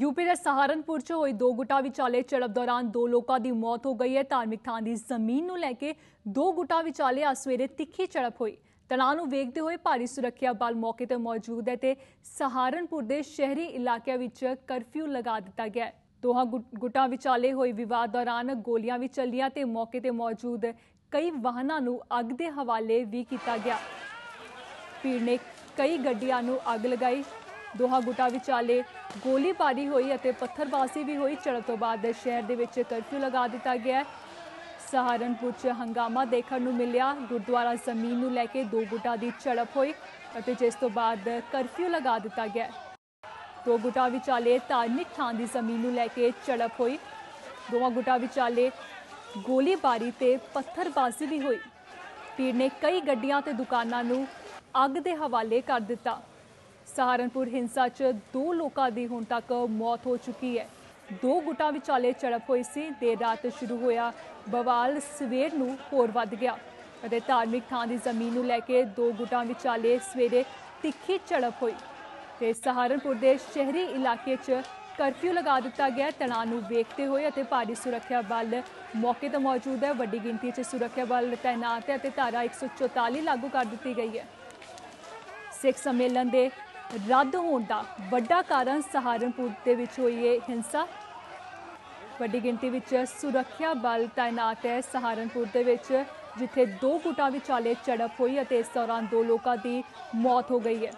UP ਦੇ ਸਹਾਰਨਪੁਰ 'ਚ ਹੋਈ ਦੋ ਗੁੱਟਾਂ ਵਿਚਾਲੇ ਝੜਪ ਦੌਰਾਨ ਦੋ ਲੋਕਾਂ ਦੀ ਮੌਤ ਹੋ ਗਈ ਹੈ। ਧਾਰਮਿਕ ਥਾਂ ਦੀ ਜ਼ਮੀਨ ਨੂੰ ਲੈ ਕੇ ਦੋ ਗੁੱਟਾਂ ਵਿਚਾਲੇ ਅੱਜ ਸਵੇਰੇ ਤਿੱਖੀ ਝੜਪ ਹੋਈ। ਤਣਾਅ ਨੂੰ ਵੇਖਦੇ ਹੋਏ ਭਾਰੀ ਸੁਰੱਖਿਆ ਬਲ ਮੌਕੇ ਤੇ ਮੌਜੂਦ ਹੈ ਤੇ ਸਹਾਰਨਪੁਰ ਦੇ ਸ਼ਹਿਰੀ ਇਲਾਕਿਆਂ ਵਿੱਚ ਕਰਫਿਊ ਲਗਾ ਦਿੱਤਾ ਗਿਆ ਹੈ। ਦੋਹਾਂ ਗੁੱਟ- ਗੁੱਟਾਂ ਵਿਚਾਲੇ ਹੋਈ ਵਿਵਾਦ ਦੌਰਾਨ ਗੋਲੀਆਂ ਵੀ ਚੱਲੀਆਂ ਤੇ ਮੌਕੇ ਤੇ ਮੌਜੂਦ ਕਈ ਵਾਹਨਾਂ ਨੂੰ ਅੱਗ ਦੇ ਹਵਾਲੇ ਵੀ ਕੀਤਾ ਗਿਆ। ਭੀੜ ਨੇ ਕਈ ਗੱਡੀਆਂ ਨੂੰ ਅੱਗ ਲਗਾਈ। ਦੋਹਾਂ ਗੁੱਟਾਂ ਵਿਚਾਲੇ ਗੋਲੀਬਾਰੀ ਹੋਈ ਅਤੇ ਪੱਥਰਬਾਜ਼ੀ ਵੀ ਹੋਈ। ਝੜਪ ਤੋਂ ਬਾਅਦ ਸ਼ਹਿਰ ਦੇ ਵਿੱਚ ਕਰਫਿਊ ਲਗਾ ਦਿੱਤਾ ਗਿਆ। ਹੈ ਸਹਾਰਨਪੁਰ 'ਚ ਹੰਗਾਮਾ ਦੇਖਣ ਨੂੰ ਮਿਲਿਆ। ਗੁਰਦੁਆਰਾ ਜ਼ਮੀਨ ਨੂੰ ਲੈ ਕੇ ਦੋ ਗੁੱਟਾਂ ਦੀ ਝੜਪ ਹੋਈ ਅਤੇ ਜਿਸ ਤੋਂ ਬਾਅਦ ਕਰਫਿਊ ਲਗਾ ਦਿੱਤਾ ਗਿਆ। ਦੋ ਗੁੱਟਾਂ ਵਿਚਾਲੇ ਧਾਰਮਿਕ ਥਾਂ ਦੀ ਜ਼ਮੀਨ ਨੂੰ ਲੈ ਕੇ ਝੜਪ ਹੋਈ। ਦੋਵਾਂ ਗੁੱਟਾਂ ਵਿਚਾਲੇ ਗੋਲੀਬਾਰੀ ਤੇ ਪੱਥਰਬਾਜ਼ੀ ਵੀ ਹੋਈ। ਭੀੜ ਨੇ ਕਈ ਗੱਡੀਆਂ ਤੇ ਦੁਕਾਨਾਂ ਨੂੰ ਅੱਗ ਦੇ ਹਵਾਲੇ ਕਰ ਦਿੱਤਾ। ਸਹਾਰਨਪੁਰ ਹਿੰਸਾ 'ਚ ਦੋ ਲੋਕਾਂ ਦੀ ਹੁਣ ਤੱਕ ਮੌਤ ਹੋ ਚੁੱਕੀ ਹੈ। ਦੋ ਗੁੱਟਾਂ ਵਿਚਾਲੇ ਝੜਪ ਹੋਈ ਸੀ। ਦੇਰ ਰਾਤ ਸ਼ੁਰੂ ਹੋਇਆ। ਬਵਾਲ ਸਵੇਰ ਨੂੰ ਹੋਰ ਵੱਧ ਗਿਆ। ਅਤੇ ਧਾਰਮਿਕ ਥਾਂ ਦੀ ਜ਼ਮੀਨ ਨੂੰ ਲੈ ਕੇ ਦੋ ਗੁੱਟਾਂ ਵਿਚਾਲੇ ਸਵੇਰੇ ਤਿੱਖੀ ਝੜਪ ਹੋਈ। ਤੇ ਸਹਾਰਨਪੁਰ ਦੇ ਸ਼ਹਿਰੀ ਇਲਾਕੇ 'ਚ ਕਰਫਿਊ ਲਗਾ ਦਿੱਤਾ ਗਿਆ। ਤਣਾਅ ਨੂੰ ਵੇਖਦੇ ਹੋਏ ਅਤੇ ਭਾਰੀ ਸੁਰੱਖਿਆ ਬਲ ਮੌਕੇ ਤੇ ਮੌਜੂਦ ਹੈ। ਵੱਡੀ ਗਿਣਤੀ 'ਚ ਸੁਰੱਖਿਆ ਬਲ ਤਾਇਨਾਤ ਹੈ ਅਤੇ ਧਾਰਾ 144 ਲਾਗੂ ਕਰ ਦਿੱਤੀ ਗਈ ਹੈ। ਸਿੱਖ ਸੰਮੇਲਨ ਦੇ ਰੱਦ ਹੋਣ ਦਾ ਵੱਡਾ ਕਾਰਨ ਸਹਾਰਨਪੁਰ ਦੇ ਵਿੱਚ ਹੋਈ ਹੈ ਹਿੰਸਾ। ਵੱਡੀ ਗਿਣਤੀ ਵਿੱਚ ਸੁਰੱਖਿਆ ਬਲ ਤਾਇਨਾਤ ਹੈ ਸਹਾਰਨਪੁਰ ਦੇ ਵਿੱਚ, ਜਿੱਥੇ ਦੋ ਗੁੱਟਾਂ ਵਿਚਾਲੇ ਝੜਪ ਹੋਈ ਅਤੇ ਇਸ ਦੌਰਾਨ ਦੋ ਲੋਕਾਂ ਦੀ ਮੌਤ ਹੋ ਗਈ ਹੈ।